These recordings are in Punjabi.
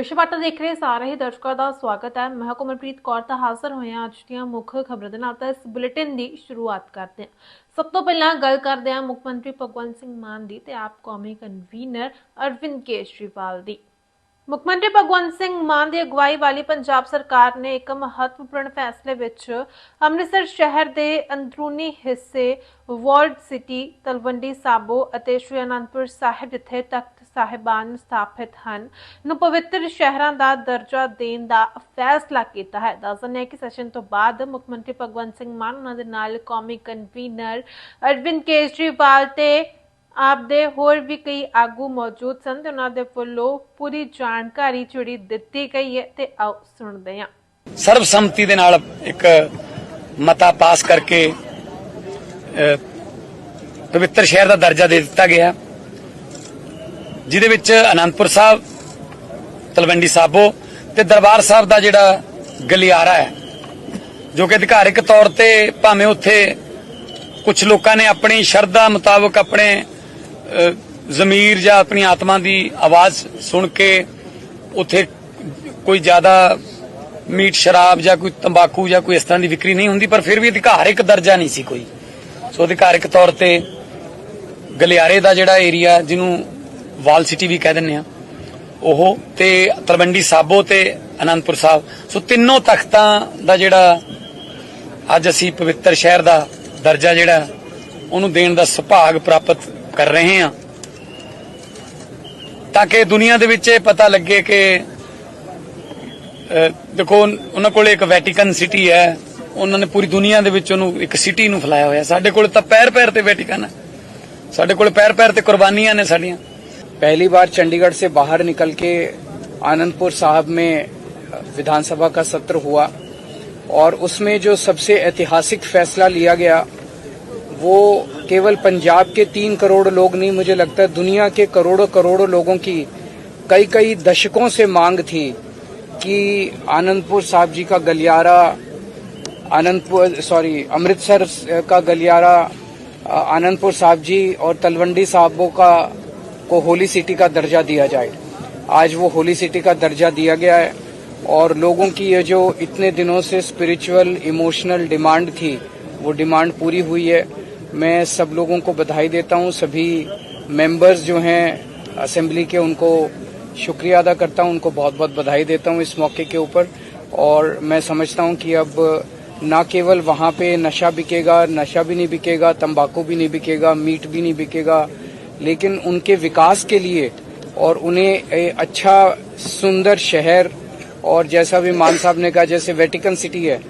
ਵਿਸ਼ਵਟ ਦੇਖ ਰਹੇ ਸਾਰੇ ਦਰਸ਼ਕਾਂ ਦਾ ਸਵਾਗਤ ਹੈ। ਮੈਂ ਕੁਮਰਪ੍ਰੀਤ ਕੌਰ ਤਾਂ ਹਾਜ਼ਰ ਹੋਏ ਹਾਂ ਅੱਜ ਦੀਆਂ ਮੁੱਖ ਖਬਰਾਂ ਦੇ ਨਾਲ। ਤਾਂ ਇਸ ਬੁਲੇਟਿਨ ਦੀ ਸ਼ੁਰੂਆਤ ਕਰਦੇ ਹਾਂ। ਸਭ ਤੋਂ ਪਹਿਲਾਂ ਗੱਲ ਕਰਦੇ ਹਾਂ ਮੁੱਖ ਮੰਤਰੀ ਭਗਵੰਤ ਸਿੰਘ ਮਾਨ ਦੀ ਤੇ ਆਪ ਕੌਮੀ ਕਨਵੀਨਰ ਅਰਵਿੰਦ ਕੇਜਰੀਵਾਲ ਦੀ। ਮੁੱਖ ਮੰਤਰੀ ਭਗਵੰਤ ਸਿੰਘ ਮਾਨ ਦੀ ਅਗਵਾਈ ਵਾਲੀ ਪੰਜਾਬ ਸਰਕਾਰ ਨੇ ਇੱਕ ਮਹੱਤਵਪੂਰਨ ਫੈਸਲੇ ਵਿੱਚ ਅੰਮ੍ਰਿਤਸਰ ਸ਼ਹਿਰ ਦੇ ਅੰਦਰੂਨੀ ਹਿੱਸੇ ਵਾਰਡ ਸਿਟੀ, ਤਲਵੰਡੀ ਸਾਬੋ ਅਤੇ ਸ਼੍ਰੀ ਅਨੰਦਪੁਰ ਸਾਹਿਬ, ਜਿੱਥੇ ਤਖਤ ਸਾਹਿਬਾਨ ਸਥਾਪਿਤ ਹਨ, ਨੂੰ ਪਵਿੱਤਰ ਸ਼ਹਿਰਾਂ ਦਾ ਦਰਜਾ ਦੇਣ ਦਾ ਫੈਸਲਾ ਕੀਤਾ ਹੈ। ਦੱਸਦੇ ਹਾਂ ਕਿ ਸੈਸ਼ਨ ਤੋਂ ਬਾਅਦ ਮੁੱਖ ਮੰਤਰੀ ਭਗਵੰਤ ਸਿੰਘ ਮਾਨ, ਉਹਨਾਂ ਦੇ ਨਾਲ ਕੌਮੀ ਕਨਵੀਨਰ ਅਰਵਿੰਦ ਕੇਜਰੀਵਾਲ ਤੇ ਆਪ ਦੇ ਹੋਰ ਵੀ ਕਈ ਆਗੂ ਮੌਜੂਦ ਸਨ ਤੇ ਉਹਨਾਂ ਦੇ ਵੱਲੋਂ ਪੂਰੀ ਜਾਣਕਾਰੀ ਜਿਹੜੀ ਦਿੱਤੀ ਗਈ ਹੈ ਤੇ ਆਓ ਸੁਣਦੇ ਹਾਂ। ਸਰਬਸੰਮਤੀ ਦੇ ਨਾਲ ਇੱਕ ਮਤਾ ਪਾਸ ਕਰਕੇ ਪਵਿੱਤਰ ਸ਼ਹਿਰ ਦਾ ਦਰਜਾ ਦੇ ਦਿੱਤਾ ਗਿਆ। ਜਿਹਦੇ ਵਿੱਚ ਅਨੰਦਪੁਰ ਸਾਹਿਬ, ਤਲਵੰਡੀ ਸਾਬੋ ਤੇ ਦਰਬਾਰ ਸਾਹਿਬ ਦਾ ਜਿਹੜਾ ਗਲਿਆਰਾ ਹੈ, ਜੋ ਕਿ ਅਧਿਕਾਰਿਕ ਤੌਰ ਤੇ ਭਾਵੇਂ ਉੱਥੇ ਕੁਝ ਲੋਕਾਂ ਨੇ ਆਪਣੀ ਸ਼ਰਧਾ ਮੁਤਾਬਕ ਆਪਣੇ ਜ਼ਮੀਰ ਜਾਂ ਆਪਣੀ ਆਤਮਾ ਦੀ ਆਵਾਜ਼ ਸੁਣ ਕੇ ਉੱਥੇ ਕੋਈ ਜ਼ਿਆਦਾ ਮੀਟ ਸ਼ਰਾਬ ਜਾਂ ਕੋਈ ਤੰਬਾਕੂ ਜਾਂ ਕੋਈ ਇਸ ਤਰ੍ਹਾਂ ਦੀ ਵਿਕਰੀ ਨਹੀਂ ਹੁੰਦੀ, ਪਰ ਫਿਰ ਵੀ ਅਧਿਕਾਰਿਕ ਦਰਜਾ ਨਹੀਂ ਸੀ ਕੋਈ। ਸੋ ਅਧਿਕਾਰਿਕ ਤੌਰ ਤੇ ਗਲਿਆਰੇ ਦਾ ਜਿਹੜਾ ਏਰੀਆ ਜਿਹਨੂੰ ਵਾਲ ਸਿਟੀ ਵੀ ਕਹਿ ਦਿੰਦੇ ਆ, ਉਹ ਤੇ ਤਲਵੰਡੀ ਸਾਬੋ ਤੇ ਅਨੰਦਪੁਰ ਸਾਹਿਬ। ਸੋ ਤਿੰਨੋਂ ਤਖਤਾਂ ਦਾ ਜਿਹੜਾ ਅੱਜ ਅਸੀਂ ਪਵਿੱਤਰ ਸ਼ਹਿਰ ਦਾ ਦਰਜਾ ਜਿਹੜਾ, ਉਹਨੂੰ ਦੇਣ ਦਾ ਸੁਭਾਗ ਪ੍ਰਾਪਤ ਕਰ ਰਹੇ ਹਾਂ ਤਾਂ ਕਿ ਦੁਨੀਆ ਦੇ ਵਿੱਚ ਇਹ ਪਤਾ ਲੱਗੇ ਕਿ ਅਹ, ਦੇਖੋ ਉਹਨਾਂ ਕੋਲ ਇੱਕ ਵੈਟੀਕਨ ਸਿਟੀ ਹੈ ਉਹਨਾਂ ਨੇ ਪੂਰੀ ਦੁਨੀਆ ਦੇ ਵਿੱਚ ਉਹਨੂੰ ਇੱਕ ਸਿਟੀ ਨੂੰ ਫੈਲਾਇਆ ਹੋਇਆ ਸਾਡੇ ਕੋਲ ਤਾਂ ਪੈਰ ਪੈਰ ਤੇ ਵੈਟੀਕਨ ਹੈ ਸਾਡੇ ਕੋਲ ਪੈਰ ਪੈਰ ਤੇ ਕੁਰਬਾਨੀਆਂ ਨੇ ਸਾਡੀਆਂ पहली बार चंडीगढ़ से बाहर निकल के आनंदपुर साहब में विधानसभा का सत्र हुआ और उसमें जो सबसे ऐतिहासिक फैसला लिया गया वो केवल पंजाब के तीन करोड़ लोग नहीं, मुझे लगता है दुनिया के करोड़ों करोड़ों लोगों की कई कई दशकों से मांग थी कि आनंदपुर साहब जी का गलियारा, आनंदपुर सॉरी अमृतसर का गलियारा आनंदपुर साहब जी और तलवंडी साहबों का, को होली सिटी का दर्जा दिया जाए। आज वो होली सिटी का दर्जा दिया गया है और लोगों की ये जो इतने दिनों से स्पिरिचुअल इमोशनल डिमांड थी, वो डिमांड पूरी हुई है। मैं सब लोगों को बधाई देता हूँ, सभी मेंबर्स जो हैं असेंबली के, उनको शुक्रिया अदा करता हूँ, उनको बहुत बहुत बधाई देता हूँ इस मौके के ऊपर। और मैं समझता हूँ कि अब न केवल वहाँ पे नशा बिकेगा, नशा भी नहीं बिकेगा, तंबाकू भी नहीं बिकेगा, मीट भी नहीं बिकेगा, लेकिन उनके विकास के लिए और उन्हें अच्छा सुंदर शहर और जैसा भी मान साहब ने कहा, जैसे वेटिकन सिटी है,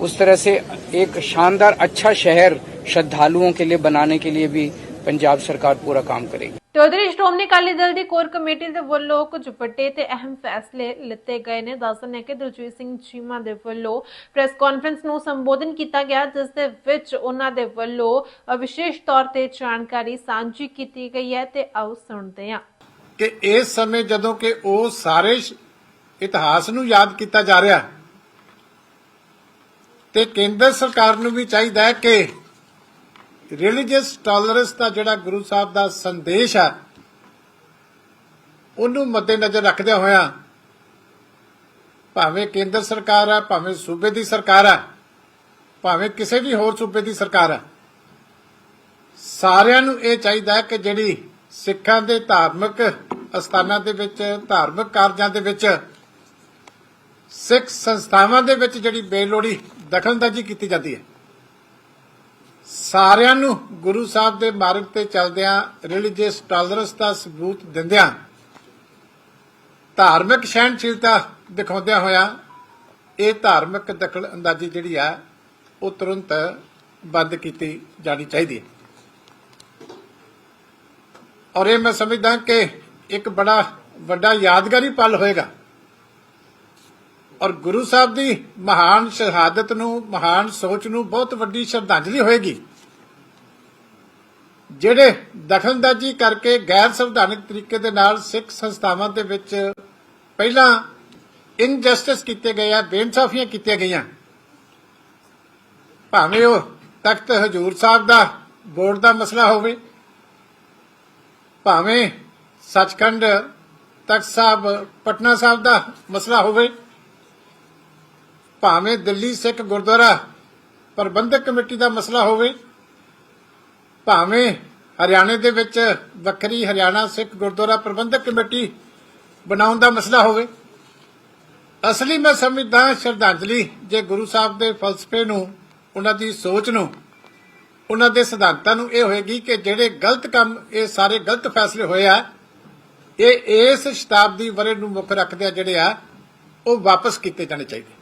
उस तरह से एक शानदार अच्छा शहर श्रद्धालुओं के लिए बनाने के लिए भी पंजाब सरकार पूरा काम करेगी ਤੇ ਉਧਰ ਹੀ ਸ਼੍ਰੋਮਣੀ ਅਕਾਲੀ ਦਲ ਦੀ ਕੋਰ ਕਮੇਟੀ ਦੇ ਵੱਲੋਂ ਕੁਝ ਵੱਡੇ ਤੇ ਅਹਿਮ ਫੈਸਲੇ ਲਿੱਤੇ ਗਏ ਨੇ ਦੱਸਦੇ ਨੇ ਕਿ ਦਲਜੀਤ ਸਿੰਘ ਚੀਮਾ ਦੇ ਵੱਲੋਂ ਪ੍ਰੈਸ ਕਾਨਫਰੰਸ ਨੂੰ ਸੰਬੋਧਨ ਕੀਤਾ ਗਿਆ ਜਿਸ ਦੇ ਵਿੱਚ ਉਹਨਾਂ ਦੇ ਵੱਲੋਂ ਅ, ਵਿਸ਼ੇਸ਼ ਤੌਰ ਤੇ ਜਾਣਕਾਰੀ ਸਾਂਝੀ ਕੀਤੀ ਗਈ ਹੈ ਤੇ ਆਓ ਸੁਣਦੇ ਹਾਂ ਕਿ ਇਸ ਸਮੇਂ ਜਦੋਂ ਕਿ ਉਹ ਸਾਰੇ ਸ਼- ਇਤਿਹਾਸ ਨੂੰ ਯਾਦ ਕੀਤਾ ਜਾ ਰਿਹਾ ਤੇ ਕੇਂਦਰ ਸਰਕਾਰ ਨੂੰ ਵੀ ਚਾਹੀਦਾ ਹੈ ਕਿ ਰਿਲੀਜੀਅਸ ਟੋਲਰੈਂਸ ਦਾ ਜਿਹੜਾ ਗੁਰੂ ਸਾਹਿਬ ਦਾ ਸੰਦੇਸ਼ ਹੈ ਉਹਨੂੰ ਮੱਦੇਨਜ਼ਰ ਰੱਖਦਿਆਂ ਹੋਇਆ ਭਾਵੇਂ ਕੇਂਦਰ ਸਰਕਾਰ ਹੈ ਭਾਵੇਂ ਸੂਬੇ ਦੀ ਸਰਕਾਰ ਹੈ ਭਾਵੇਂ ਕਿਸੇ ਵੀ ਹੋਰ ਸੂਬੇ ਦੀ ਸਰਕਾਰ ਹੈ ਸਾਰਿਆਂ ਨੂੰ ਇਹ ਚਾਹੀਦਾ ਹੈ ਕਿ ਜਿਹੜੀ ਸਿੱਖਾਂ ਦੇ ਧਾਰਮਿਕ ਅਸਥਾਨਾਂ ਦੇ ਵਿੱਚ, ਧਾਰਮਿਕ ਕਾਰਜਾਂ ਦੇ ਵਿੱਚ, ਸਿੱਖ ਸੰਸਥਾਵਾਂ ਦੇ ਵਿੱਚ ਜਿਹੜੀ ਬੇਲੋੜੀ ਦਖਲਅੰਦਾਜ਼ੀ ਕੀਤੀ ਜਾਂਦੀ ਹੈ। ਸਾਰਿਆਂ ਨੂੰ ਗੁਰੂ ਸਾਹਿਬ ਦੇ ਮਾਰਗ ਤੇ ਚੱਲਦਿਆਂ ਰਿਲੀਜੀਅਸ ਟੋਲਰੈਂਸ ਦਾ ਸਬੂਤ ਦਿੰਦਿਆਂ ਧਾਰਮਿਕ ਸਹਿਣਸ਼ੀਲਤਾ ਦਿਖਾਉਂਦਿਆਂ ਹੋਇਆ ਇਹ ਧਾਰਮਿਕ ਦਖਲ ਅੰਦਾਜੀ ਜਿਹੜੀ ਆ, ਉਹ ਤੁਰੰਤ ਬੰਦ ਕੀਤੀ ਜਾਣੀ ਚਾਹੀਦੀ ਹੈ। ਔਰ ਇਹ ਮੈਂ ਸਮਝਦਾ ਕਿ ਇੱਕ ਬੜਾ ਵੱਡਾ ਯਾਦਗਾਰੀ ਪਲ ਹੋਏਗਾ। ਔਰ ਗੁਰੂ ਸਾਹਿਬ ਦੀ ਮਹਾਨ ਸ਼ਹਾਦਤ ਨੂੰ, ਮਹਾਨ ਸੋਚ ਨੂੰ ਬਹੁਤ ਵੱਡੀ ਸ਼ਰਧਾਂਜਲੀ ਹੋਏਗੀ। ਜਿਹੜੇ ਦਖਲਅੰਦਾਜ਼ੀ ਕਰਕੇ ਗੈਰ ਸੰਵਿਧਾਨਕ ਤਰੀਕੇ ਦੇ ਨਾਲ ਸਿੱਖ ਸੰਸਥਾਵਾਂ ਦੇ ਵਿੱਚ ਪਹਿਲਾਂ ਇਨਜਸਟਿਸ ਕੀਤੇ ਗਏ ਆ, ਬੇਇਨਸਾਫੀਆਂ ਕੀਤੀਆਂ ਗਈਆਂ। ਭਾਵੇਂ ਉਹ ਤਖਤ ਹਜੂਰ ਸਾਹਿਬ ਦਾ ਬੋਰਡ ਦਾ ਮਸਲਾ ਹੋਵੇ, ਭਾਵੇਂ ਸੱਚਖੰਡ ਤਖਤ ਸਾਹਿਬ ਪਟਨਾ ਸਾਹਿਬ ਦਾ ਮਸਲਾ ਹੋਵੇ ਭਾਵੇਂ ਦਿੱਲੀ ਸਿੱਖ ਗੁਰਦੁਆਰਾ ਪ੍ਰਬੰਧਕ ਕਮੇਟੀ ਦਾ ਮਸਲਾ ਹੋਵੇ, ਭਾਵੇਂ ਹਰਿਆਣੇ ਦੇ ਵਿੱਚ ਵੱਖਰੀ ਹਰਿਆਣਾ ਸਿੱਖ ਗੁਰਦੁਆਰਾ ਪ੍ਰਬੰਧਕ ਕਮੇਟੀ ਬਣਾਉਣ ਦਾ ਮਸਲਾ ਹੋਵੇ, ਅਸਲੀ ਮੈਂ ਸਮਝਦਾ ਸ਼ਰਧਾਂਜਲੀ ਜੇ ਗੁਰੂ ਸਾਹਿਬ ਦੇ ਫਲਸਫੇ ਨੂੰ, ਉਹਨਾਂ ਦੀ ਸੋਚ ਨੂੰ, ਉਹਨਾਂ ਦੇ ਸਿਧਾਂਤਾਂ ਨੂੰ ਇਹ ਹੋਏਗੀ ਕਿ ਜਿਹੜੇ ਗਲਤ ਕੰਮ, ਇਹ ਸਾਰੇ ਗਲਤ ਫੈਸਲੇ ਹੋਏ ਆ, ਇਹ ਇਸ ਸ਼ਤਾਬਦੀ ਵਰੇ ਨੂੰ ਮੁੱਖ ਰੱਖਦੇ ਆ ਜਿਹੜੇ ਆ, ਉਹ ਵਾਪਸ ਕੀਤੇ ਜਾਣੇ ਚਾਹੀਦੇ।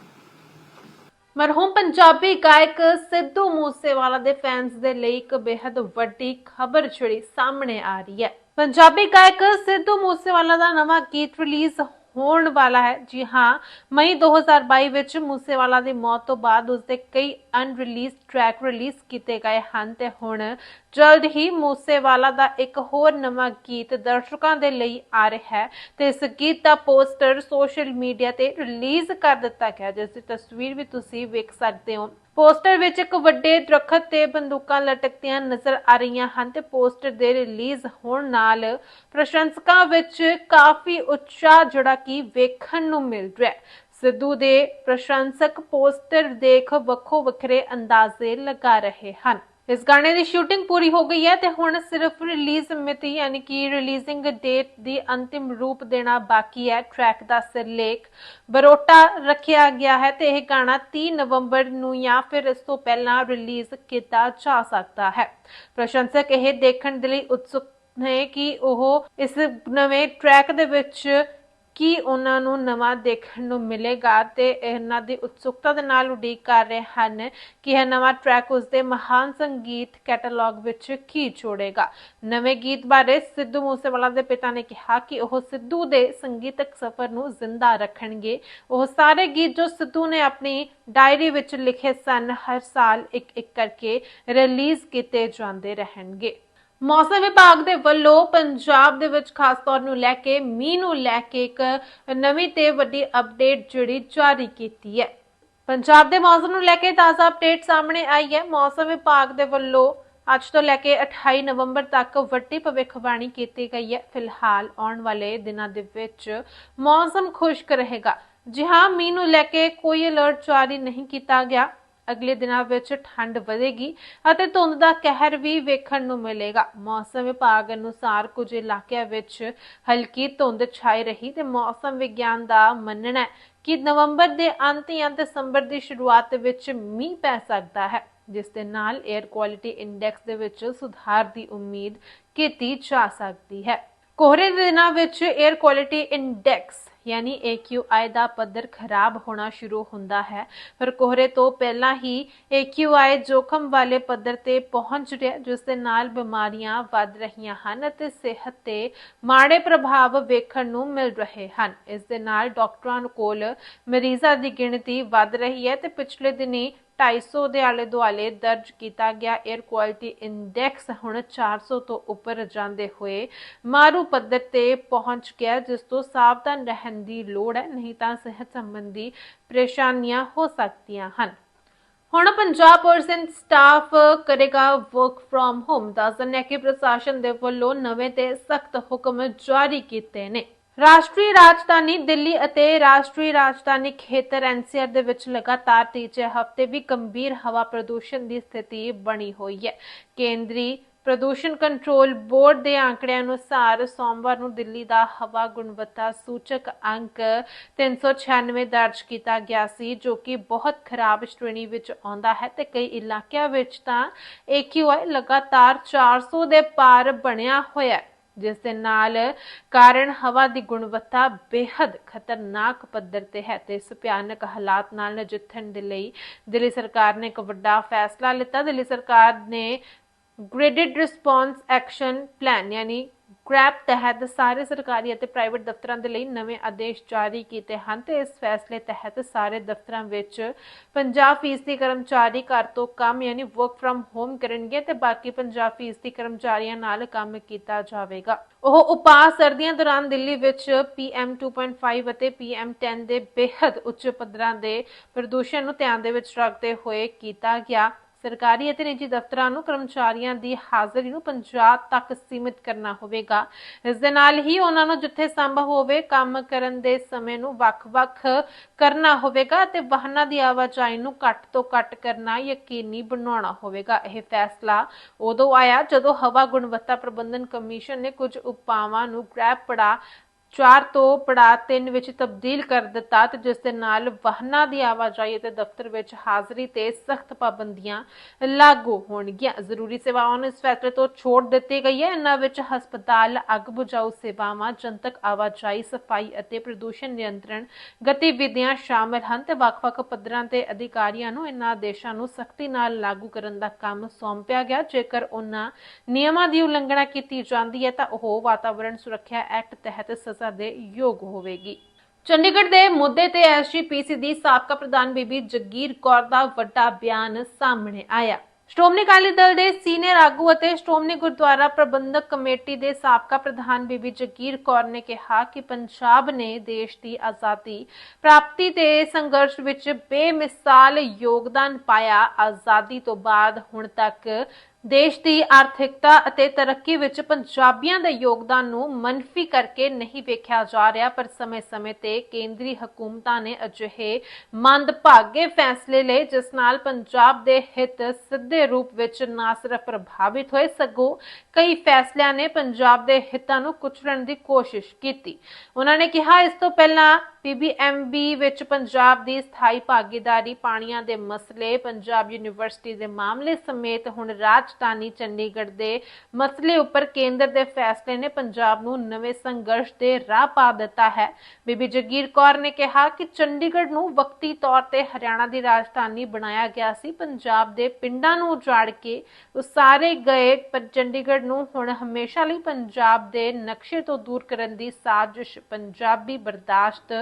ਮਰਹੂਮ ਪੰਜਾਬੀ ਗਾਇਕ ਸਿੱਧੂ ਮੂਸੇਵਾਲਾ ਦੇ ਫੈਨਸ ਦੇ ਲਈ ਇੱਕ ਬੇहद ਵੱਡੀ ਖਬਰ ਜਿਹੜੀ ਸਾਹਮਣੇ ਆ ਰਹੀ ਹੈ। ਪੰਜਾਬੀ ਗਾਇਕ ਸਿੱਧੂ ਮੂਸੇਵਾਲਾ ਦਾ ਨਵਾਂ ਗੀਤ ਰਿਲੀਜ਼ ਹੋਣ ਵਾਲਾ ਹੈ। ਜੀ ਹਾਂ, ਮਈ 2022 ਵਿੱਚ ਮੂਸੇਵਾਲਾ ਦੀ ਮੌਤ ਤੋਂ ਬਾਅਦ ਉਸਦੇ ਕਈ ਅਨਰਿਲੀਜ਼ਡ ਟਰੈਕ ਰਿਲੀਜ਼ ਕੀਤੇ ਗਏ ਹਨ ਤੇ ਹੁਣ ਜਲਦ ਹੀ ਮੂਸੇਵਾਲਾ ਦਾ ਇੱਕ ਹੋਰ ਨਵਾਂ ਗੀਤ ਦਰਸ਼ਕਾਂ ਦੇ ਲਈ ਆ ਰਿਹਾ ਹੈ ਤੇ ਇਸ ਗੀਤ ਦਾ ਪੋਸਟਰ ਸੋਸ਼ਲ ਮੀਡੀਆ ਤੇ ਰਿਲੀਜ਼ ਕਰ ਦਿੱਤਾ ਗਿਆ, ਜਿਸ ਦੀ ਤਸਵੀਰ ਵੀ ਤੁਸੀਂ ਵੇਖ ਸਕਦੇ ਹੋ। ਪੋਸਟਰ ਵਿੱਚ ਇੱਕ ਵੱਡੇ ਦਰਖਤ ਤੇ ਬੰਦੂਕਾਂ ਲਟਕਦੀਆਂ ਨਜ਼ਰ ਆ ਰਹੀਆਂ ਹਨ ਤੇ ਪੋਸਟਰ ਦੇ ਰਿਲੀਜ਼ ਹੋਣ ਨਾਲ ਪ੍ਰਸ਼ੰਸਕਾਂ ਵਿੱਚ ਕਾਫੀ ਉਤਸ਼ਾਹ ਜਿਹੜਾ ਕਿ ਵੇਖਣ ਨੂੰ ਮਿਲ ਰਿਹਾ ਹੈ। ਸਿੱਧੂ ਦੇ ਪ੍ਰਸ਼ੰਸਕ ਪੋਸਟਰ ਦੇਖ ਵੱਖੋ ਵੱਖਰੇ ਅੰਦਾਜ਼ੇ ਲਗਾ ਰਹੇ ਹਨ। ਇਸ ਗਾਣੇ ਦੀ ਸ਼ੂਟਿੰਗ ਪੂਰੀ ਹੋ ਗਈ ਹੈ ਤੇ ਹੁਣ ਸਿਰਫ ਰਿਲੀਜ਼ ਮਿਤੀ ਯਾਨੀ ਕਿ ਰਿਲੀਜ਼ਿੰਗ ਡੇਟ ਦੀ ਅੰਤਿਮ ਰੂਪ ਦੇਣਾ ਬਾਕੀ ਹੈ। ਟਰੈਕ ਦਾ ਸਿਰਲੇਖ ਬਰੋਟਾ ਰੱਖਿਆ ਗਿਆ ਹੈ ਤੇ ਇਹ ਗਾਣਾ 30 ਨਵੰਬਰ ਨੂੰ ਜਾਂ ਫਿਰ ਇਸ ਤੋਂ ਪਹਿਲਾਂ ਰਿਲੀਜ਼ ਕੀਤਾ ਜਾ ਸਕਦਾ ਹੈ। ਪ੍ਰਸ਼ੰਸਕ ਇਹ ਦੇਖਣ ਦੇ ਲਈ ਉਤਸੁਕ ਨੇ ਕਿ ਉਹ ਇਸ ਨਵੇਂ ਟਰੈਕ ਦੇ ਵਿੱਚ ਕੀ ਉਹਨਾਂ ਨੂੰ ਨਵਾਂ ਦੇਖਣ ਨੂੰ ਮਿਲੇਗਾ ਤੇ ਇਹਨਾਂ ਦੀ ਉਤਸੁਕਤਾ ਦੇ ਨਾਲ ਉਡੀਕ ਕਰ ਰਹੇ ਹਨ ਕਿ ਇਹ ਨਵਾਂ ਟਰੈਕ ਉਸਦੇ ਮਹਾਨ ਸੰਗੀਤ ਕੈਟਾਲੌਗ ਵਿੱਚ ਕੀ ਜੋੜੇਗਾ। ਨਵੇਂ ਗੀਤ ਬਾਰੇ ਸਿੱਧੂ ਮੂਸੇਵਾਲਾ ਦੇ ਪਿਤਾ ਨੇ ਕਿਹਾ ਕਿ ਉਹ ਸਿੱਧੂ ਦੇ ਸੰਗੀਤਕ ਸਫ਼ਰ ਨੂੰ ਜ਼ਿੰਦਾ ਰੱਖਣਗੇ। ਉਹ ਸਾਰੇ ਗੀਤ ਜੋ ਸਿੱਧੂ ਨੇ ਆਪਣੀ ਡਾਇਰੀ ਵਿੱਚ ਲਿਖੇ ਸਨ, ਹਰ ਸਾਲ ਇੱਕ ਇੱਕ ਕਰਕੇ ਰਿਲੀਜ਼ ਕੀਤੇ ਜਾਂਦੇ ਰਹਿਣਗੇ। ਮੌਸਮ ਵਿਭਾਗ ਦੇ ਵੱਲੋਂ ਪੰਜਾਬ ਦੇ ਵਿੱਚ ਖਾਸ ਤੌਰ ਨੂੰ ਲੈ ਕੇ, ਮੀਂਹ ਨੂੰ ਲੈ ਕੇ ਇੱਕ ਨਵੀਂ ਤੇ ਵੱਡੀ ਅਪਡੇਟ ਜਿਹੜੀ ਜਾਰੀ ਕੀਤੀ ਹੈ। ਪੰਜਾਬ ਦੇ ਮੌਸਮ ਨੂੰ ਲੈ ਕੇ ਤਾਜ਼ਾ ਅਪਡੇਟ ਸਾਹਮਣੇ ਆਈ ਹੈ। ਮੌਸਮ ਵਿਭਾਗ ਦੇ ਵੱਲੋਂ ਅੱਜ ਤੋਂ ਲੈ ਕੇ 28 ਨਵੰਬਰ ਤੱਕ ਵੱਡੀ ਭਵਿੱਖਬਾਣੀ ਕੀਤੀ ਗਈ ਹੈ। ਫਿਲਹਾਲ ਆਉਣ ਵਾਲੇ ਦਿਨਾਂ ਦੇ ਵਿੱਚ ਮੌਸਮ ਖੁਸ਼ਕ ਰਹੇਗਾ। ਜੀ ਹਾਂ, ਮੀਂਹ ਨੂੰ ਲੈ ਕੇ ਕੋਈ ਅਲਰਟ ਜਾਰੀ ਨਹੀਂ ਕੀਤਾ ਗਿਆ। ਅਗਲੇ ਦਿਨਾਂ ਵਿੱਚ ਠੰਡ ਵਧੇਗੀ ਅਤੇ ਧੁੰਦ ਦਾ ਕਹਿਰ ਵੀ ਵੇਖਣ ਨੂੰ ਮਿਲੇਗਾ। ਮੌਸਮ ਵਿਭਾਗ ਅਨੁਸਾਰ ਕੁਝ ਇਲਾਕਿਆਂ ਵਿੱਚ ਹਲਕੀ ਧੁੰਦ ਛਾਈ ਰਹੀ ਤੇ ਮੌਸਮ ਵਿਗਿਆਨ ਦਾ ਮੰਨਣਾ ਹੈ ਕਿ ਨਵੰਬਰ ਦੇ ਅੰਤ ਜਾਂ ਦਸੰਬਰ ਦੀ ਸ਼ੁਰੂਆਤ ਵਿੱਚ ਮੀਂਹ ਪੈ ਸਕਦਾ ਹੈ, ਜਿਸ ਦੇ ਨਾਲ 에ਅਰ ਕੁਆਲਿਟੀ ਇੰਡੈਕਸ ਦੇ ਵਿੱਚ ਸੁਧਾਰ ਦੀ ਉਮੀਦ ਕੀਤੀ ਜਾ ਸਕਦੀ ਹੈ। ਕੋਹਰੇ ਦੇ ਦਿਨਾਂ ਵਿੱਚ 에ਅਰ ਕੁਆਲਿਟੀ ਇੰਡੈਕਸ ਯਾਨੀ AQI ਦਾ ਪੱਧਰ ਖਰਾਬ ਹੋਣਾ ਸ਼ੁਰੂ ਹੁੰਦਾ ਹੈ। ਪਰ ਕੋਹਰੇ ਤੋਂ ਪਹਿਲਾਂ ਹੀ AQI ਜੋਖਮ ਵਾਲੇ ਪੱਧਰ ਤੇ ਪਹੁੰਚ ਰਿਹਾ, ਜਿਸ ਦੇ ਨਾਲ ਬਿਮਾਰੀਆਂ ਵੱਧ ਰਹੀਆਂ ਹਨ ਅਤੇ ਸਿਹਤ ਤੇ ਮਾੜੇ ਪ੍ਰਭਾਵ ਵੇਖਣ ਨੂੰ ਮਿਲ ਰਹੇ ਹਨ। ਇਸ ਦੇ ਨਾਲ ਡਾਕਟਰਾਂ ਕੋਲ ਮਰੀਜ਼ਾਂ ਦੀ ਗਿਣਤੀ ਵੱਧ ਰਹੀ ਹੈ ਤੇ ਪਿਛਲੇ ਦਿਨੀ 250 ਦੇ ਆਲੇ ਦੁਆਲੇ ਦਰਜ ਕੀਤਾ ਗਿਆ 에ਅਰ ਕੁਆਲਿਟੀ ਇੰਡੈਕਸ ਹੁਣ 400 ਤੋਂ ਉੱਪਰ ਜਾਂਦੇ ਹੋਏ ਮਾਰੂ ਪੱਧਰ ਤੇ ਪਹੁੰਚ ਗਿਆ, ਜਿਸ ਤੋਂ ਸਾਵਧਾਨ ਰਹਿਣ ਦੀ ਲੋੜ ਹੈ, ਨਹੀਂ ਤਾਂ ਸਿਹਤ ਸੰਬੰਧੀ ਪਰੇਸ਼ਾਨੀਆਂ ਹੋ ਸਕਦੀਆਂ ਹਨ। ਹੁਣ ਪੰਜਾਬ ਪੁਲਿਸ ਸਟਾਫ ਕਰੇਗਾ ਵਰਕ ਫਰਮ ਹੋਮ ਦੱਸਣ ਕਿ ਪ੍ਰਸ਼ਾਸਨ ਦੇ ਵੱਲੋਂ ਨਵੇਂ ਤੇ ਸਖਤ ਹੁਕਮ ਜਾਰੀ ਕੀਤੇ ਨੇ। ਰਾਸ਼ਟਰੀ ਰਾਜਧਾਨੀ ਦਿੱਲੀ ਅਤੇ ਰਾਸ਼ਟਰੀ ਰਾਜਧਾਨੀ ਖੇਤਰ ਐਨਸੀਆਰ ਦੇ ਵਿੱਚ ਲਗਾਤਾਰ ਤੀਜੇ ਹਫ਼ਤੇ ਵੀ ਗੰਭੀਰ ਹਵਾ ਪ੍ਰਦੂਸ਼ਣ ਦੀ ਸਥਿਤੀ ਬਣੀ ਹੋਈ ਹੈ। ਕੇਂਦਰੀ ਪ੍ਰਦੂਸ਼ਣ ਕੰਟਰੋਲ ਬੋਰਡ ਦੇ ਅੰਕੜਿਆਂ ਅਨੁਸਾਰ ਸੋਮਵਾਰ ਨੂੰ ਦਿੱਲੀ ਦਾ ਹਵਾ ਗੁਣਵੱਤਾ ਸੂਚਕ ਅੰਕ 396 ਦਰਜ ਕੀਤਾ ਗਿਆ ਸੀ, ਜੋ ਕਿ ਬਹੁਤ ਖਰਾਬ ਸ਼੍ਰੇਣੀ ਵਿੱਚ ਆਉਂਦਾ ਹੈ ਤੇ ਕਈ ਇਲਾਕਿਆਂ ਵਿੱਚ ਤਾਂ AQI ਲਗਾਤਾਰ 400 ਦੇ ਪਾਰ ਬਣਿਆ ਹੋਇਆ ਹੈ। ਜਿਸ ਦੇ ਨਾਲ ਕਾਰਨ ਹਵਾ ਦੀ ਗੁਣਵੱਤਾ ਬੇहद ਖਤਰਨਾਕ ਪੱਧਰ ਤੇ ਹੈ ਤੇ ਇਸ ਭਿਆਨਕ ਹਾਲਾਤ ਨਾਲ ਨਜਿੱਠਣ ਦੇ ਲਈ ਦਿੱਲੀ ਸਰਕਾਰ ਨੇ ਇੱਕ ਵੱਡਾ ਫੈਸਲਾ ਲਿੱਤਾ। ਦਿੱਲੀ ਸਰਕਾਰ ਨੇ ਗ੍ਰੇਡਡ ਰਿਸਪੌਂਸ ਐਕਸ਼ਨ ਪਲਾਨ ਯਾਨੀ ਗ੍ਰੈਪ ਤਹਿਤ ਸਾਰੇ ਸਰਕਾਰੀ ਅਤੇ ਪ੍ਰਾਈਵੇਟ ਦਫ਼ਤਰਾਂ ਦੇ ਲਈ ਨਵੇਂ ਆਦੇਸ਼ ਜਾਰੀ ਕੀਤੇ ਹਨ ਤੇ ਇਸ ਫੈਸਲੇ ਤਹਿਤ ਸਾਰੇ ਦਫ਼ਤਰਾਂ ਵਿੱਚ 50% ਕਰਮਚਾਰੀ ਘਰ ਤੋਂ ਕੰਮ ਯਾਨੀ ਵਰਕ ਫਰਮ ਹੋਮ ਕਰਨਗੇ ਤੇ ਬਾਕੀ 50% ਕਰਮਚਾਰੀਆਂ ਨਾਲ ਕੰਮ ਕੀਤਾ ਜਾਵੇਗਾ। ਉਹ ਉਪਾਅ ਸਰਦੀਆਂ ਦੌਰਾਨ ਦਿੱਲੀ ਵਿੱਚ PM 2.5 ਅਤੇ PM 10 ਦੇ ਬੇहद ਉੱਚ ਪੱਧਰਾਂ ਦੇ ਪ੍ਰਦੂਸ਼ਣ ਨੂੰ ਧਿਆਨ ਦੇ ਵਿੱਚ ਰੱਖਦੇ ਹੋਏ ਕੀਤਾ ਗਿਆ। ਸਰਕਾਰੀ ਅਤੇ ਨਿੱਜੀ ਦਫ਼ਤਰਾਂ ਨੂੰ ਕਰਮਚਾਰੀਆਂ ਦੀ ਹਾਜ਼ਰੀ ਨੂੰ 50 ਤੱਕ ਸੀਮਿਤ ਕਰਨਾ ਹੋਵੇਗਾ। ਇਸ ਦੇ ਨਾਲ ਹੀ ਉਹਨਾਂ ਨੂੰ ਜਿੱਥੇ ਸੰਭਵ ਹੋਵੇ ਕੰਮ ਕਰਨ ਦੇ ਸਮੇਂ ਨੂੰ ਵੱਖ-ਵੱਖ ਕਰਨਾ ਹੋਵੇਗਾ ਅਤੇ ਵਾਹਨਾਂ ਦੀ ਆਵਾਜਾਈ ਨੂੰ ਘੱਟ ਤੋਂ ਘੱਟ ਕਰਨਾ ਯਕੀਨੀ ਬਣਾਉਣਾ ਹੋਵੇਗਾ। ਇਹ ਫੈਸਲਾ ਉਦੋਂ ਆਇਆ ਜਦੋਂ ਹਵਾ ਗੁਣਵੱਤਾ ਪ੍ਰਬੰਧਨ ਕਮਿਸ਼ਨ ਨੇ ਕੁਝ ਉਪਾਵਾਂ ਨੂੰ ਗ੍ਰੈਬ ਪੜਾ 4 ਤੋਂ ਪੜਾਅ 3 ਵਿੱਚ ਤਬਦੀਲ ਕਰ ਦਿੱਤਾ ਤੇ ਜਿਸ ਦੇ ਨਾਲ ਵਾਹਨਾਂ ਦੀ ਆਵਾਜਾਈ ਅਤੇ ਦਫ਼ਤਰ ਵਿੱਚ ਹਾਜ਼ਰੀ ਤੇ ਸਖਤ ਪਾਬੰਦੀਆਂ ਲਾਗੂ ਹੋਣਗੀਆਂ। ਜ਼ਰੂਰੀ ਸੇਵਾਵਾਂ ਨੂੰ ਇਸ ਫੈਸਲੇ ਤੋਂ ਛੋਟ ਦਿੱਤੀ ਗਈ ਹੈ। ਇਹਨਾਂ ਵਿੱਚ ਹਸਪਤਾਲ, ਅੱਗ ਬੁਝਾਊ ਸੇਵਾਵਾਂ, ਜਨਤਕ ਆਵਾਜਾਈ, ਸਫ਼ਾਈ ਅਤੇ ਪ੍ਰਦੂਸ਼ਣ ਨਿਯੰਤਰਣ ਗਤੀਵਿਧੀਆਂ ਸ਼ਾਮਲ ਹਨ ਤੇ ਵੱਖ-ਵੱਖ ਪੱਧਰਾਂ ਤੇ ਅਧਿਕਾਰੀਆਂ ਨੂੰ ਇਹਨਾਂ ਆਦੇਸ਼ਾਂ ਨੂੰ ਸਖਤੀ ਨਾਲ ਲਾਗੂ ਕਰਨ ਦਾ ਕੰਮ ਸੌਂਪਿਆ ਗਿਆ। ਜੇਕਰ ਉਹਨਾਂ ਨਿਯਮਾਂ ਦੀ ਉਲੰਘਣਾ ਕੀਤੀ ਜਾਂਦੀ ਹੈ ਤਾਂ ਉਹ ਵਾਤਾਵਰਣ ਸੁਰੱਖਿਆ ਐਕਟ ਤਹਿਤ ਸਜ਼ਾ ਦੇ ਯੋਗ ਹੋਵੇਗੀ। ਚੰਡੀਗੜ੍ਹ ਦੇ ਮੁੱਦੇ ਤੇ ਐਸਜੀਪੀਸੀ ਦੀ ਸਾਬਕਾ ਪ੍ਰਧਾਨ ਬੀਬੀ ਜਗੀਰ ਕੌਰ ਦਾ ਵੱਡਾ ਬਿਆਨ ਸਾਹਮਣੇ ਆਇਆ। ਸ਼੍ਰੋਮਣੀ ਅਕਾਲੀ ਦਲ ਦੇ ਸੀਨੀਅਰ ਆਗੂ ਅਤੇ ਸ਼੍ਰੋਮਣੀ ਗੁਰਦੁਆਰਾ ਪ੍ਰਬੰਧਕ ਕਮੇਟੀ ਦੇ ਸਾਬਕਾ ਪ੍ਰਧਾਨ ਬੀਬੀ ਜਗੀਰ ਕੌਰ ਨੇ ਕਿਹਾ ਕਿ ਪੰਜਾਬ ਨੇ ਦੇਸ਼ ਦੀ ਆਜ਼ਾਦੀ ਪ੍ਰਾਪਤੀ ਤੇ ਸੰਘਰਸ਼ ਵਿੱਚ ਬੇਮਿਸਾਲ ਯੋਗਦਾਨ ਪਾਇਆ। ਆਜ਼ਾਦੀ ਤੋਂ ਬਾਅਦ ਹੁਣ ਤੱਕ ਦੇਸ਼ ਦੀ ਆਰਥਿਕਤਾ ਅਤੇ ਤਰੱਕੀ ਵਿੱਚ ਪੰਜਾਬੀਆਂ ਦੇ ਯੋਗਦਾਨ ਨੂੰ ਮੰਨਫੀ ਕਰਕੇ ਨਹੀਂ ਵੇਖਿਆ ਜਾ ਰਿਹਾ, ਪਰ ਸਮੇਂ-ਸਮੇਂ ਤੇ ਕੇਂਦਰੀ ਹਕੂਮਤਾਂ ਨੇ ਅਜਿਹੇ ਮੰਦਭਾਗੇ ਫੈਸਲੇ ਲਏ, ਜਿਸ ਨਾਲ ਪੰਜਾਬ ਦੇ ਹਿੱਤ ਸਿੱਧੇ ਰੂਪ ਵਿੱਚ ਨਾ ਸਿਰਫ ਪ੍ਰਭਾਵਿਤ ਹੋਏ, ਸਗੋਂ ਕਈ ਫੈਸਲਿਆਂ ਨੇ ਪੰਜਾਬ ਦੇ ਹਿੱਤਾਂ ਨੂੰ ਕੁਚਲਣ ਦੀ ਕੋਸ਼ਿਸ਼ ਕੀਤੀ। ਉਹਨਾਂ ਨੇ ਕਿਹਾ, ਇਸ ਤੋਂ ਪਹਿਲਾਂ ਪੀਬੀਐਮਬੀ ਵਿੱਚ ਪੰਜਾਬ ਦੀ ਸਥਾਈ ਭਾਗੀਦਾਰੀ ਪਾਣੀਆਂ ਦੇ ਮਸਲੇ, ਪੰਜਾਬ ਯੂਨੀਵਰਸਿਟੀ ਦੇ ਮਾਮਲੇ ਸਮੇਤ ਹੁਣ ਰਾਜਧਾਨੀ ਚੰਡੀਗੜ੍ਹ ਦੇ ਮਸਲੇ ਉੱਪਰ ਕੇਂਦਰ ਦੇ ਫੈਸਲੇ ਨੇ ਪੰਜਾਬ ਨੂੰ ਨਵੇਂ ਸੰਘਰਸ਼ ਦੇ ਰਾਹ ਪਾ ਦਿੱਤਾ ਹੈ। ਬੀਬੀ ਜਗੀਰ ਕੌਰ ਨੇ ਕਿਹਾ ਕਿ ਚੰਡੀਗੜ੍ਹ ਨੂੰ ਵਕਤੀ ਤੌਰ ਤੇ ਹਰਿਆਣਾ ਦੀ ਰਾਜਧਾਨੀ ਬਣਾਇਆ ਗਿਆ ਸੀ। ਪੰਜਾਬ ਦੇ ਪਿੰਡਾਂ ਨੂੰ ਉਜਾੜ ਕੇ ਉਸਾਰੇ ਗਏ ਪਰ ਚੰਡੀਗੜ੍ਹ ਨੂੰ ਹੁਣ ਹਮੇਸ਼ਾ ਲਈ ਪੰਜਾਬ ਦੇ ਨਕਸ਼ੇ ਤੋਂ ਦੂਰ ਕਰਨ ਦੀ ਸਾਜ਼ਿਸ਼ ਪੰਜਾਬੀ ਬਰਦਾਸ਼ਤ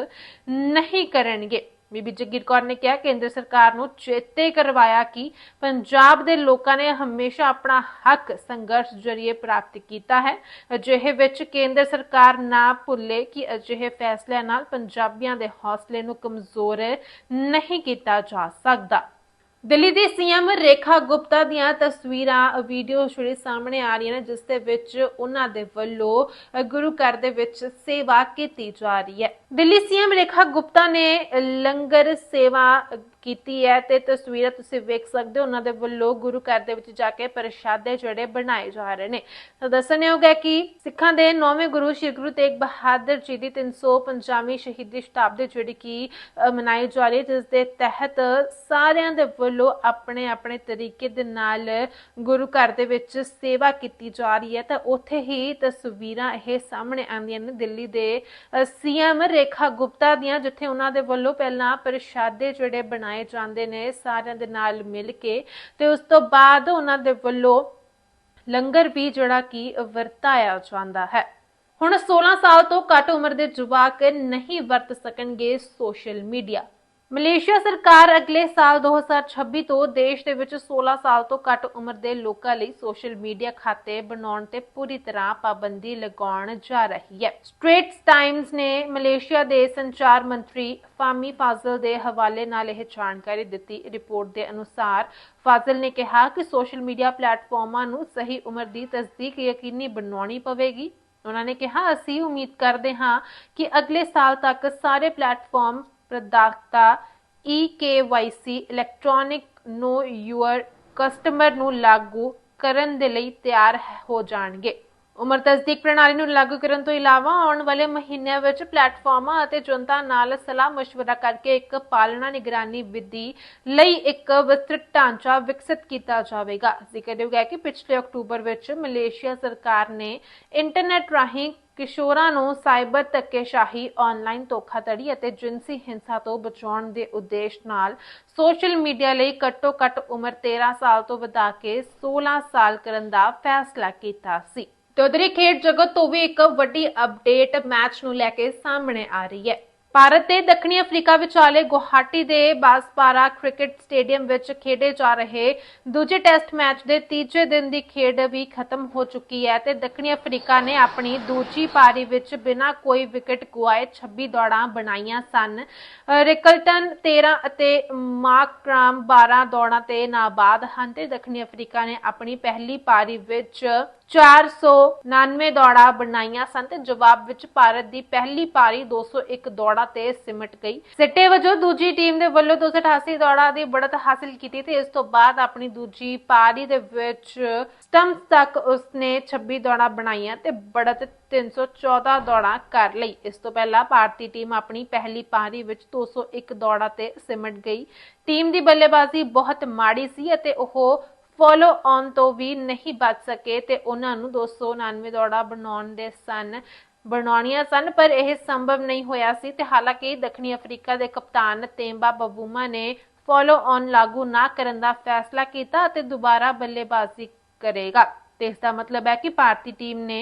ਨਹੀਂ ਕਰਨਗੇ। ਬੀਬੀ ਜਗੀਰ ਕੌਰ ਨੇ ਕਿਹਾ, ਕੇਂਦਰ ਸਰਕਾਰ ਨੂੰ ਚੇਤੇ ਕਰਵਾਇਆ ਕਿ ਪੰਜਾਬ ਦੇ ਲੋਕਾਂ ਨੇ ਹਮੇਸ਼ਾ ਆਪਣਾ ਹੱਕ ਸੰਘਰਸ਼ ਜਰੀਏ ਪ੍ਰਾਪਤ ਕੀਤਾ ਹੈ। ਅਜਿਹੇ ਵਿੱਚ ਕੇਂਦਰ ਸਰਕਾਰ ਨਾ ਭੁੱਲੇ ਕਿ ਅਜਿਹੇ ਫੈਸਲਿਆਂ ਨਾਲ ਪੰਜਾਬੀਆਂ ਦੇ ਹੌਸਲੇ ਨੂੰ ਕਮਜ਼ੋਰ ਨਹੀਂ ਕੀਤਾ ਜਾ ਸਕਦਾ। ਦਿੱਲੀ ਦੀ ਸੀਐਮ ਰੇਖਾ ਗੁਪਤਾ ਦੀਆਂ ਤਸਵੀਰਾਂ, ਵੀਡੀਓ ਜਿਹੜੇ ਸਾਹਮਣੇ ਆ ਰਹੀਆਂ ਨੇ, ਜਿਸ ਦੇ ਵਿੱਚ ਉਹਨਾਂ ਦੇ ਵੱਲੋਂ ਗੁਰੂ ਘਰ ਦੇ ਵਿੱਚ ਸੇਵਾ ਕੀਤੀ ਜਾ ਰਹੀ ਹੈ। ਦਿੱਲੀ ਸੀਐਮ ਰੇਖਾ ਗੁਪਤਾ ਨੇ ਲੰਗਰ ਸੇਵਾ ਕੀਤੀ ਹੈ ਤੇ ਤਸਵੀਰਾਂ ਤੁਸੀਂ ਵੇਖ ਸਕਦੇ ਹੋ, ਉਹਨਾਂ ਦੇ ਵੱਲੋਂ ਗੁਰੂ ਘਰ ਦੇ ਵਿੱਚ ਜਾ ਕੇ ਪ੍ਰਸ਼ਾਦੇ ਜਿਹੜੇ ਬਣਾਏ ਜਾ ਰਹੇ ਨੇ। ਤਾਂ ਦੱਸਣਯੋਗ ਹੈ ਕਿ ਸਿੱਖਾਂ ਦੇ ਨੌਵੇਂ ਗੁਰੂ ਸ਼੍ਰੀ ਗੁਰੂ ਤੇਗ ਬਹਾਦਰ ਜੀ ਦੀ 350ਵੀਂ ਸ਼ਹੀਦੀ ਸ਼ਤਾਬਦੀ ਜਿਹੜੀ ਕਿ ਮਨਾਈ ਜਾ ਰਹੀ ਹੈ, ਜਿਸ ਦੇ ਤਹਿਤ ਸਾਰਿਆਂ ਦੇ ਵੱਲੋਂ ਆਪਣੇ ਆਪਣੇ ਤਰੀਕੇ ਦੇ ਨਾਲ ਗੁਰੂ ਘਰ ਦੇ ਵਿੱਚ ਸੇਵਾ ਕੀਤੀ ਜਾ ਰਹੀ ਹੈ। ਤਾਂ ਉੱਥੇ ਹੀ ਤਸਵੀਰਾਂ ਇਹ ਸਾਹਮਣੇ ਆਉਂਦੀਆਂ ਨੇ ਦਿੱਲੀ ਦੇ ਸੀਐਮ ਰੇਖਾ ਗੁਪਤਾ ਦੀਆਂ, ਜਿੱਥੇ ਉਹਨਾਂ ਦੇ ਵੱਲੋਂ ਪਹਿਲਾਂ ਪ੍ਰਸ਼ਾਦੇ ਜਿਹੜੇ ਬਣਾਏ ਜਾਂਦੇ ਨੇ, ਸਾਰਿਆਂ ਦੇ ਨਾਲ ਮਿਲ ਕੇ। ਤੇ ਉਸ ਤੋਂ ਬਾਅਦ ਉਹਨਾਂ ਦੇ ਵੱਲੋਂ ਲੰਗਰ ਵੀ ਜਿਹੜਾ ਕਿ ਵਰਤਾਇਆ ਜਾਂਦਾ ਹੈ। ਹੁਣ 16 ਸਾਲ ਤੋਂ ਘੱਟ ਉਮਰ ਦੇ ਜਵਾਕ ਨਹੀਂ ਵਰਤ ਸਕਣਗੇ ਸੋਸ਼ਲ ਮੀਡੀਆ। ਮਲੇਸ਼ੀਆ ਸਰਕਾਰ ਅਗਲੇ ਸਾਲ 2026 ਤੋਂ ਦੇਸ਼ ਦੇ ਵਿੱਚ 16 ਸਾਲ ਤੋਂ ਘੱਟ ਉਮਰ ਦੇ ਲੋਕਾਂ ਲਈ ਸੋਸ਼ਲ ਮੀਡੀਆ ਖਾਤੇ ਬਣਾਉਣ ਤੇ ਪੂਰੀ ਤਰ੍ਹਾਂ ਪਾਬੰਦੀ ਲਗਾਉਣ ਜਾ ਰਹੀ ਹੈ। ਸਟ੍ਰੇਟਸ ਟਾਈਮਜ਼ ਨੇ ਮਲੇਸ਼ੀਆ ਦੇ ਸੰਚਾਰ ਮੰਤਰੀ ਫਾਮੀ ਫਾਜ਼ਲ ਦੇ ਹਵਾਲੇ ਨਾਲ ਇਹ ਜਾਣਕਾਰੀ ਦਿੱਤੀ। ਰਿਪੋਰਟ ਦੇ ਅਨੁਸਾਰ ਫਾਜ਼ਲ ਨੇ ਕਿਹਾ ਕਿ ਸੋਸ਼ਲ ਮੀਡੀਆ ਪਲੇਟਫਾਰਮਾਂ ਨੂੰ ਸਹੀ ਉਮਰ ਦੀ ਤਸਦੀਕ ਯਕੀਨੀ ਬਣਾਉਣੀ ਪਵੇਗੀ। ਉਹਨਾਂ ਨੇ ਕਿਹਾ, ਅਸੀਂ ਉਮੀਦ ਕਰਦੇ ਹਾਂ ਕਿ ਅਗਲੇ ਸਾਲ ਤੱਕ ਸਾਰੇ ਪਲੇਟਫਾਰਮ ਪ੍ਰਦਾਤਾ EKYC electronic know your customer ਨੂੰ ਲਾਗੂ ਕਰਨ ਦੇ ਲਈ ਤਿਆਰ ਹੋ ਜਾਣਗੇ। ਉਮਰ ਤਸਦੀਕ ਪ੍ਰਣਾਲੀ ਨੂੰ ਲਾਗੂ ਕਰਨ ਤੋਂ ਇਲਾਵਾ ਆਉਣ ਵਾਲੇ ਮਹੀਨਿਆਂ ਵਿੱਚ ਪਲੇਟਫਾਰਮਾਂ ਅਤੇ ਜਨਤਾ ਨਾਲ ਸਲਾਹ مشਵਰਾ ਕਰਕੇ ਇੱਕ ਪਾਲਣਾ ਨਿਗਰਾਨੀ ਵਿਧੀ ਲਈ ਇੱਕ ਵਿਸਤ੍ਰਿਤ ਢਾਂਚਾ ਵਿਕਸਿਤ ਕੀਤਾ ਜਾਵੇਗਾ। ਜ਼ਿਕਰਯੋਗ ਹੈ ਕਿ ਪਿਛਲੇ ਅਕਤੂਬਰ ਵਿੱਚ ਮਲੇਸ਼ੀਆ ਸਰਕਾਰ ਨੇ ਇੰਟਰਨੈਟ ਰਾਹੀਂ ਕਿਸ਼ੋਰਾਂ ਨੂੰ ਸਾਈਬਰ ਧੱਕੇਸ਼ਾਹੀ, ਆਨਲਾਈਨ ਧੋਖਾਧੜੀ ਅਤੇ ਜਿੰਸੀ ਹਿੰਸਾ ਤੋਂ ਬਚਾਉਣ ਦੇ ਉਦੇਸ਼ ਨਾਲ ਸੋਸ਼ਲ ਮੀਡੀਆ ਲਈ ਘੱਟੋ-ਘੱਟ ਉਮਰ 13 ਸਾਲ ਤੋਂ ਵਧਾ ਕੇ 16 ਸਾਲ ਕਰਨ ਦਾ ਫੈਸਲਾ ਕੀਤਾ ਸੀ। ਤੇ ਉਧਰੀ ਖੇਡ ਜਗਤ ਤੋਂ ਵੀ ਇੱਕ ਵੱਡੀ ਅਪਡੇਟ ਮੈਚ ਨੂੰ ਲੈ ਕੇ ਸਾਹਮਣੇ ਆ ਰਹੀ ਹੈ। ਭਾਰਤ ਤੇ ਦੱਖਣੀ ਅਫਰੀਕਾ ਵਿਚਾਲੇ ਗੁਹਾਟੀ ਦੇ ਬਾਸਪਾਰਾ ਕ੍ਰਿਕਟ ਸਟੇਡੀਅਮ ਵਿੱਚ ਖੇਡੇ ਜਾ ਰਹੇ ਦੂਜੇ ਟੈਸਟ ਮੈਚ ਦੇ ਤੀਜੇ ਦਿਨ ਦੀ ਖੇਡ ਵੀ ਖਤਮ ਹੋ ਚੁੱਕੀ ਹੈ ਤੇ ਦੱਖਣੀ ਅਫਰੀਕਾ ਨੇ ਆਪਣੀ ਦੂਜੀ ਪਾਰੀ ਵਿੱਚ ਬਿਨਾਂ ਕੋਈ ਵਿਕਟ ਗੁਆਏ 26 ਦੌੜਾਂ ਬਣਾਈਆਂ ਸਨ। ਰਿਕਲਟਨ 13 ਅਤੇ ਮਾਰਕਰਾਮ 12 ਦੌੜਾਂ ਤੇ ਨਾਬਾਦ ਹਨ ਤੇ ਦੱਖਣੀ ਅਫਰੀਕਾ ਨੇ ਆਪਣੀ ਪਹਿਲੀ ਪਾਰੀ ਵਿੱਚ 499 ਦੌੜਾਂ ਬਣਾਈਆਂ ਸਨ ਤੇ ਜਵਾਬ ਵਿੱਚ ਭਾਰਤ ਦੀ ਪਹਿਲੀ ਪਾਰੀ 201 ਦੌੜਾਂ ਤੇ ਸਿਮਟ ਗਈ। ਸਿੱਟੇ ਵਜੋਂ ਦੂਜੀ ਟੀਮ ਦੇ ਵੱਲੋਂ 288 ਦੌੜਾਂ ਦੀ ਬੜਤ ਹਾਸਲ ਕੀਤੀ ਤੇ ਇਸ ਤੋਂ ਬਾਅਦ ਆਪਣੀ ਦੂਜੀ ਪਾਰੀ ਦੇ ਵਿੱਚ ਸਟੰਪ ਤੱਕ ਉਸਨੇ 26 ਦੌੜਾਂ ਬਣਾਈਆਂ ਤੇ ਬੜਤ 314 ਦੌੜਾਂ ਕਰ ਲਈ। ਇਸ ਤੋਂ ਪਹਿਲਾਂ ਭਾਰਤੀ ਟੀਮ ਆਪਣੀ ਪਹਿਲੀ ਪਾਰੀ ਵਿੱਚ 201 ਦੌੜਾਂ ਤੇ ਸਿਮਟ ਗਈ। ਟੀਮ ਦੀ ਬੱਲੇਬਾਜ਼ੀ ਬਹੁਤ ਮਾੜੀ ਸੀ ਅਤੇ ਉਹ ਫੋਲੋ ਔਨ ਤੋਂ ਵੀ ਨਹੀਂ ਬਚ ਸਕੇ ਤੇ ਉਹਨਾਂ ਨੂੰ 299 ਦੌੜਾਂ ਬਣਾਉਣ ਦੇ ਸਨ, ਬਣਾਉਣੀਆਂ ਸਨ, ਪਰ ਇਹ ਸੰਭਵ ਨਹੀਂ ਹੋਇਆ ਸੀ ਤੇ ਹਾਲਾਂਕਿ ਦੱਖਣੀ ਅਫਰੀਕਾ ਦੇ ਕਪਤਾਨ ਤੇਂਬਾ ਬਬੂਮਾ ਨੇ ਫੋਲੋ ਔਨ ਲਾਗੂ ਨਾ ਕਰਨ ਦਾ ਫੈਸਲਾ ਕੀਤਾ ਅਤੇ ਦੁਬਾਰਾ ਬੱਲੇਬਾਜ਼ੀ ਕਰੇਗਾ। ਤੇ ਇਸ ਦਾ ਮਤਲਬ ਹੈ ਕਿ ਭਾਰਤੀ ਟੀਮ ਨੇ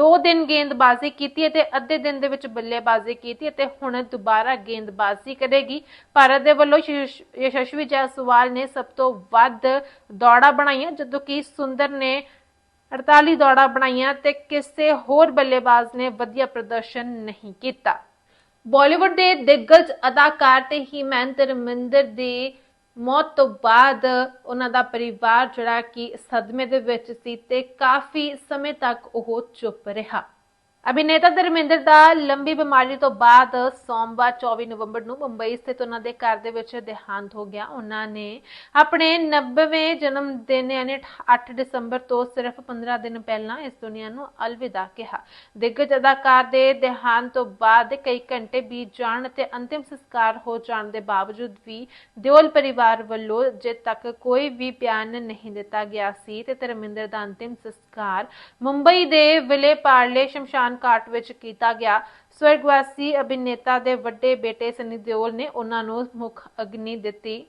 2 ਦਿਨ ਗੇਂਦਬਾਜ਼ੀ ਕੀਤੀ ਅਤੇ ਅੱਧੇ ਦਿਨ ਦੇ ਵਿੱਚ ਬੱਲੇਬਾਜ਼ੀ ਕੀਤੀ ਅਤੇ ਹੁਣ ਦੁਬਾਰਾ ਗੇਂਦਬਾਜ਼ੀ ਕਰੇਗੀ। ਭਾਰਤ ਦੇ ਵੱਲੋਂ ਯਸ਼ਸਵੀ ਜੈਸਵਾਲ ਨੇ ਸਭ ਤੋਂ ਵੱਧ ਦੌੜਾਂ ਬਣਾਈਆਂ, ਜਦੋਂ ਕਿ ਸੁੰਦਰ ਨੇ 48 ਦੌੜਾਂ ਬਣਾਈਆਂ ਤੇ ਕਿਸੇ ਹੋਰ ਬੱਲੇਬਾਜ਼ ਨੇ ਵਧੀਆ ਪ੍ਰਦਰਸ਼ਨ ਨਹੀਂ ਕੀਤਾ। ਬਾਲੀਵੁੱਡ ਦੇ ਦਿੱਗਜ ਅਦਾਕਾਰ ਤੇ ਹੀਮੈਨ ਧਰਮਿੰਦਰ ਦੀ ਮੌਤ ਤੋਂ ਬਾਅਦ ਉਹਨਾਂ ਦਾ ਪਰਿਵਾਰ ਜਿਹੜਾ ਕਿ ਸਦਮੇ ਦੇ ਵਿੱਚ ਸੀ ਤੇ ਕਾਫੀ ਸਮੇਂ ਤੱਕ ਉਹ ਚੁੱਪ ਰਿਹਾ। ਅਭਿਨੇਤਾ ਧਰਮਿੰਦਰ ਦਾ ਲੰਬੀ ਬਿਮਾਰੀ ਤੋਂ ਬਾਅਦ ਸੋਮਵਾਰ 24 ਨਵੰਬਰ ਨੂੰ ਮੁੰਬਈ ਸਥਿਤ ਉਹਨਾਂ ਦੇ ਘਰ ਦੇ ਵਿੱਚ ਦੇਹਾਂਤ ਹੋ ਗਿਆ। ਉਹਨਾਂ ਨੇ ਆਪਣੇ 90ਵੇਂ ਜਨਮ ਦਿਨ ਯਾਨੀ 8 ਦਸੰਬਰ ਤੋਂ ਸਿਰਫ 15 ਦਿਨ ਪਹਿਲਾਂ ਇਸ ਦੁਨੀਆ ਨੂੰ ਅਲਵਿਦਾ ਕਿਹਾ। ਦਿੱਗਜ ਅਦਾਕਾਰ ਦੇ ਦੇਹਾਂਤ ਤੋਂ ਬਾਅਦ ਕਈ ਘੰਟੇ ਬੀਤ ਜਾਣ ਤੇ ਅੰਤਿਮ ਸੰਸਕਾਰ ਹੋ ਜਾਣ ਦੇ ਬਾਵਜੂਦ ਵੀ ਦਿਓਲ ਪਰਿਵਾਰ ਵੱਲੋਂ ਜੇ ਤੱਕ ਕੋਈ ਵੀ ਬਿਆਨ ਨਹੀਂ ਦਿੱਤਾ ਗਿਆ ਸੀ ਤੇ ਧਰਮਿੰਦਰ ਦਾ ਅੰਤਿਮ ਸੰਸਕਾਰ ਮੁੰਬਈ ਦੇ ਵਿਲੇ ਪਾਰਲੇ ਸ਼ਮਸ਼ਾਨ ਘਾਟ ਵਿੱਚ ਕੀਤਾ ਗਿਆ। ਸਵਰਗਵਾਸੀ ਅਭਿਨੇਤਾ ਦੇ ਵੱਡੇ ਬੇਟੇ ਸਨੀ ਦਿਓਲ ਨੇ ਉਹਨਾਂ ਨੂੰ ਮੁੱਖ ਅਗਨੀ ਦਿੱਤੀ।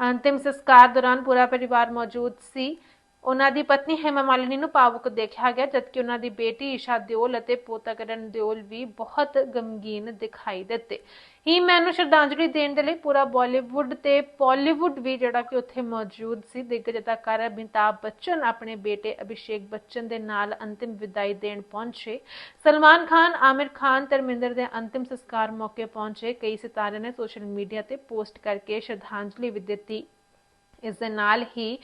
ਅੰਤਿਮ ਸੰਸਕਾਰ ਦੌਰਾਨ ਪੂਰਾ ਪਰਿਵਾਰ ਮੌਜੂਦ ਸੀ। ਉਹਨਾਂ ਦੀ ਪਤਨੀ ਹੇਮਾ ਮਾਲਿਨੀ ਨੂੰ ਭਾਵੁਕ ਦੇਖਿਆ ਗਿਆ, ਜਦਕਿ ਉਹਨਾਂ ਦੀ ਬੇਟੀ ਈਸ਼ਾ ਦਿਓਲ ਅਤੇ ਪੋਤਾ ਕਰਨ ਦਿਓਲ ਵੀ ਬਹੁਤ ਗਮਗੀਨ ਦਿਖਾਈ ਦਿੱਤੇ। ਹੀ ਮੈਨੂੰ ਸ਼ਰਧਾਂਜਲੀ ਦੇਣ ਦੇ ਲਈ ਪੂਰਾ ਬਾਲੀਵੁੱਡ ਤੇ ਪਾਲੀਵੁੱਡ ਵੀ ਜਿਹੜਾ ਕਿ ਉੱਥੇ ਮੌਜੂਦ ਸੀ ਦਿੱਗਜ ਅਦਾਕਾਰ ਅਮਿਤਾਭ ਬੱਚਨ ਆਪਣੇ ਬੇਟੇ ਅਭਿਸ਼ੇਕ ਬੱਚਨ ਦੇ ਨਾਲ ਅੰਤਿਮ ਵਿਦਾਈ ਦੇਣ ਪਹੁੰਚੇ। ਸਲਮਾਨ ਖਾਨ, ਆਮਿਰ ਖਾਨ, ਧਰਮਿੰਦਰ ਦੇ ਅੰਤਿਮ ਸੰਸਕਾਰ ਮੌਕੇ ਪਹੁੰਚੇ। ਕਈ ਸਿਤਾਰਿਆਂ ਨੇ ਸੋਸ਼ਲ ਮੀਡੀਆ ਤੇ ਪੋਸਟ ਕਰਕੇ ਸ਼ਰਧਾਂਜਲੀ ਵੀ ਦਿੱਤੀ। ਇਸ ਦੇ ਨਾਲ ਹੀ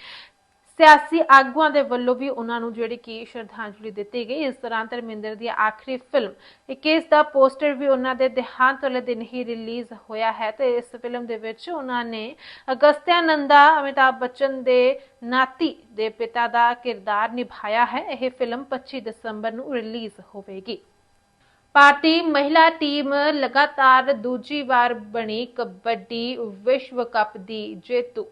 ਸਿਆਸੀ ਆਗੂਆਂ ਦੇ ਵੱਲੋਂ ਵੀ ਉਹਨਾਂ ਨੂੰ ਜਿਹੜੀ ਕਿ ਸ਼ਰਧਾਂਜਲੀ ਦਿੱਤੀ ਗਈ। ਇਸ ਦੌਰਾਨ ਧਰਮਿੰਦਰ ਦੀ ਆਖਰੀ ਫਿਲਮ 21 ਦਾ ਪੋਸਟਰ ਵੀ ਉਹਨਾਂ ਦੇ ਦੇਹਾਂਤ ਵਾਲੇ ਦਿਨ ਹੀ ਰਿਲੀਜ਼ ਹੋਇਆ ਹੈ ਤੇ ਇਸ ਫਿਲਮ ਦੇ ਵਿੱਚ ਉਹਨਾਂ ਨੇ ਅਗਸਤਿਆ ਨੰਦਾ ਅਮਿਤਾਭ ਬੱਚਨ ਦੇ ਨਾਤੀ ਦੇ ਪਿਤਾ ਦਾ ਕਿਰਦਾਰ ਨਿਭਾਇਆ ਹੈ। ਇਹ ਫਿਲਮ 25 ਦਸੰਬਰ ਨੂੰ ਰਿਲੀਜ਼ ਹੋਵੇਗੀ। ਭਾਰਤੀ ਮਹਿਲਾ ਟੀਮ ਲਗਾਤਾਰ ਦੂਜੀ ਵਾਰ ਬਣੀ ਕਬੱਡੀ ਵਿਸ਼ਵ ਕੱਪ ਦੀ ਜੇਤੂ।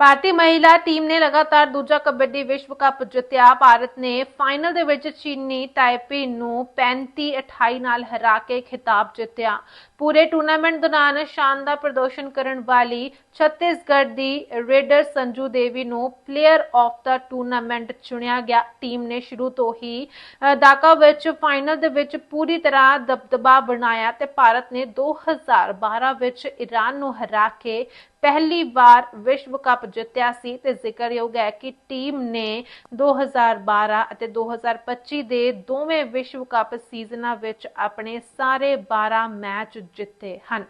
ਭਾਰਤੀ ਮਹਿਲਾ ਟੀਮ ਨੇ ਲਗਾਤਾਰ ਦੂਜਾ ਕਬੱਡੀ ਵਿਸ਼ਵ ਕੱਪ ਜਿੱਤਿਆ। ਭਾਰਤ ਨੇ ਫਾਈਨਲ ਦੇ ਵਿੱਚ ਚੀਨੀ ਤਾਈਪੇ ਨੂੰ 35-28 ਨਾਲ ਹਰਾ ਕੇ ਖਿਤਾਬ ਜਿੱਤਿਆ। ਪੂਰੇ ਟੂਰਨਾਮੈਂਟ ਦੌਰਾਨ ਸ਼ਾਨਦਾਰ ਪ੍ਰਦਰਸ਼ਨ ਕਰਨ ਵਾਲੀ ਛੱਤੀਸਗੜ੍ਹ ਦੀ ਰੇਡਰ ਸੰਜੂ ਦੇਵੀ ਨੂੰ ਪਲੇਅਰ ਆਫ ਦਾ ਟੂਰਨਾਮੈਂਟ ਚੁਣਿਆ ਗਿਆ। ਟੀਮ ਨੇ ਸ਼ੁਰੂ ਤੋਂ ਹੀ ਅ, ਵਿੱਚ ਫਾਈਨਲ ਦੇ ਵਿੱਚ ਪੂਰੀ ਤਰ੍ਹਾਂ ਦਬਦਬਾ ਬਣਾਇਆ ਤੇ ਭਾਰਤ ਨੇ 2012 ਵਿੱਚ ਈਰਾਨ ਨੂੰ ਹਰਾ ਕੇ ਪਹਿਲੀ ਵਾਰ ਵਿਸ਼ਵ ਕੱਪ ਜਿੱਤਿਆ ਸੀ ਤੇ ਜ਼ਿਕਰਯੋਗ ਹੈ ਕਿ ਟੀਮ ਨੇ 2012 ਅਤੇ 2025 ਦੇ ਦੋਵੇਂ ਵਿਸ਼ਵ ਕੱਪ ਸੀਜ਼ਨਾਂ ਵਿੱਚ ਆਪਣੇ ਸਾਰੇ 12 ਮੈਚ ਜਿੱਤੇ ਹਨ।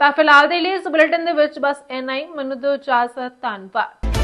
ਤਾਂ ਫਿਲਹਾਲ ਦੇ ਲਈ ਇਸ ਬੁਲੇਟਿਨ ਦੇ ਵਿੱਚ ਬਸ ਇੰਨਾ ਹੀ। ਮੈਨੂੰ ਦਿਓ ਇਜਾਜ਼ਤ। ਧੰਨਵਾਦ।